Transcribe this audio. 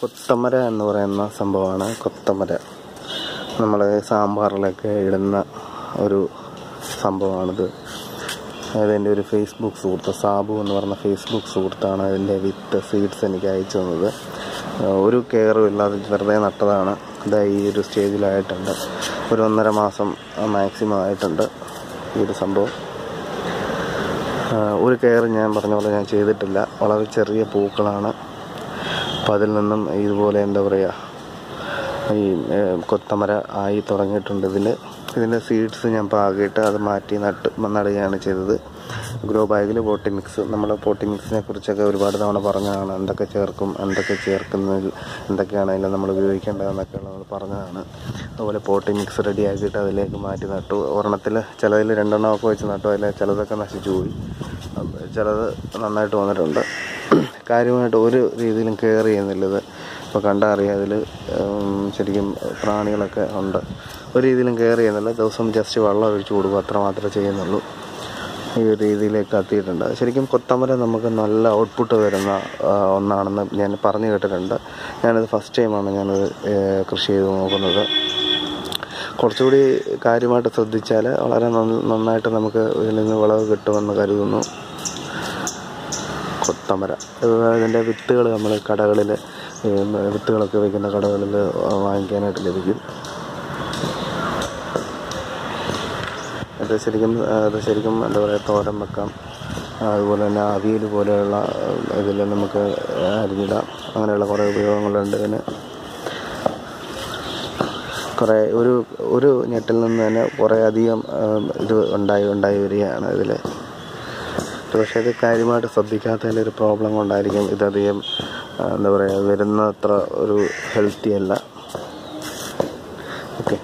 കൊത്തമര എന്ന് പറയുന്ന സംഭവമാണ് കൊത്തമര. നമ്മൾ സാമ്പാറിലൊക്കെ ഇടുന്ന ഒരു സംഭവമാണിത്. അതായത് എന്റെ ഒരു ഫേസ്ബുക്ക് സുഹൃത്ത് സാബു എന്ന് പറഞ്ഞ ഫേസ്ബുക്ക് സുഹൃത്താണ് അതിന്റെ വിത്ത് സീഡ്സ് എനിക്ക് അയച്ചു തന്നത്. ഒരു കെയറും ഇല്ലാതെ വെറുതെ നട്ടതാണ്. ഇതായി ഈ ഒരു സ്റ്റേജിലായിട്ടുണ്ട്. ഒരു ഒന്നര മാസം മാക്സിമം ആയിട്ടുണ്ട് ഈ ഒരു സംഭവം. ഒരു കെയർ ഞാൻ പറഞ്ഞ പോലെ ഞാൻ ചെയ്തിട്ടില്ല. വളരെ ചെറിയ പൂക്കളാണ്. അപ്പം അതിൽ നിന്നും ഇതുപോലെ എന്താ പറയുക ഈ കൊത്തമര ആയി തുടങ്ങിയിട്ടുണ്ട്. ഇതിൽ ഇതിന്റെ സീഡ്സ് ഞാൻ പാകിയിട്ട് അത് മാറ്റി നട്ട് നടുകയാണ് ചെയ്തത്. ഗ്രോ ബാഗിൽ പോട്ടി മിക്സ് നമ്മൾ പോട്ടി മിക്സിനെ കുറിച്ചൊക്കെ ഒരുപാട് തവണ പറഞ്ഞതാണ്. എന്തൊക്കെ ചേർക്കും എന്തൊക്കെ ചേർക്കുന്നതിൽ എന്തൊക്കെയാണ് അതിൽ നമ്മൾ ഉപയോഗിക്കേണ്ടതെന്നൊക്കെ നമ്മൾ പറഞ്ഞതാണ്. അതുപോലെ പോട്ടി മിക്സ് റെഡിയാക്കിയിട്ട് അതിലേക്ക് മാറ്റി നട്ടു. ഒരെണ്ണത്തിൽ ചിലതിൽ രണ്ടെണ്ണമൊക്കെ വെച്ച് നട്ടു. അതിൽ ചിലതൊക്കെ നശിച്ചു പോയി. ചിലത് നന്നായിട്ട് വന്നിട്ടുണ്ട്. കാര്യമായിട്ട് ഒരു രീതിയിലും കെയർ ചെയ്യുന്നില്ല ഇത്. ഇപ്പോൾ കണ്ടാൽ അറിയാം ശരിക്കും പ്രാണികളൊക്കെ ഉണ്ട്. ഒരു രീതിയിലും കെയർ ചെയ്യുന്നില്ല. ദിവസം ജസ്റ്റ് വെള്ളം ഒഴിച്ചു കൊടുക്കുക അത്ര മാത്രമേ ചെയ്യുന്നുള്ളൂ. ഈ ഒരു രീതിയിലേക്ക് എത്തിയിട്ടുണ്ട് ശരിക്കും കൊത്തമര നമുക്ക് നല്ല ഔട്ട്പുട്ട് വരുന്ന ഒന്നാണെന്ന് ഞാൻ പറഞ്ഞു കേട്ടിട്ടുണ്ട്. ഞാനത് ഫസ്റ്റ് ടൈമാണ് ഞാനത് കൃഷി ചെയ്ത് നോക്കുന്നത്. കുറച്ചുകൂടി കാര്യമായിട്ട് ശ്രദ്ധിച്ചാൽ വളരെ നന്നായിട്ട് നമുക്ക് ഇതിൽ നിന്ന് വിളവ് കിട്ടുമെന്ന് കരുതുന്നു. കൊത്തമര ഇത് ഇതിന്റെ വിത്തുകൾ നമ്മൾ കടകളിൽ വിത്തുകളൊക്കെ വയ്ക്കുന്ന കടകളിൽ വാങ്ങിക്കാനായിട്ട് ലഭിക്കും. ഇത് ശരിക്കും അത് ശരിക്കും എന്താ പറയുക തോരൻ വെക്കാം. അതുപോലെ തന്നെ അവിയൽ പോലെയുള്ള ഇതിൽ നമുക്ക് അരിഞ്ഞിടാം. അങ്ങനെയുള്ള കുറേ ഉപയോഗങ്ങളുണ്ട് ഇതിന് കുറേ ഒരു ഒരു ഞെട്ടിൽ നിന്ന് തന്നെ കുറേ അധികം ഇത് ഉണ്ടായി ഉണ്ടായി വരികയാണ് ഇതിൽ. പക്ഷേ അത് കാര്യമായിട്ട് ശ്രദ്ധിക്കാത്തതിന്റെ ഒരു പ്രോബ്ലം കൊണ്ടായിരിക്കും ഇതധികം എന്താ പറയുക വരുന്നത്ര ഒരു ഹെൽത്തി അല്ല. ഓക്കെ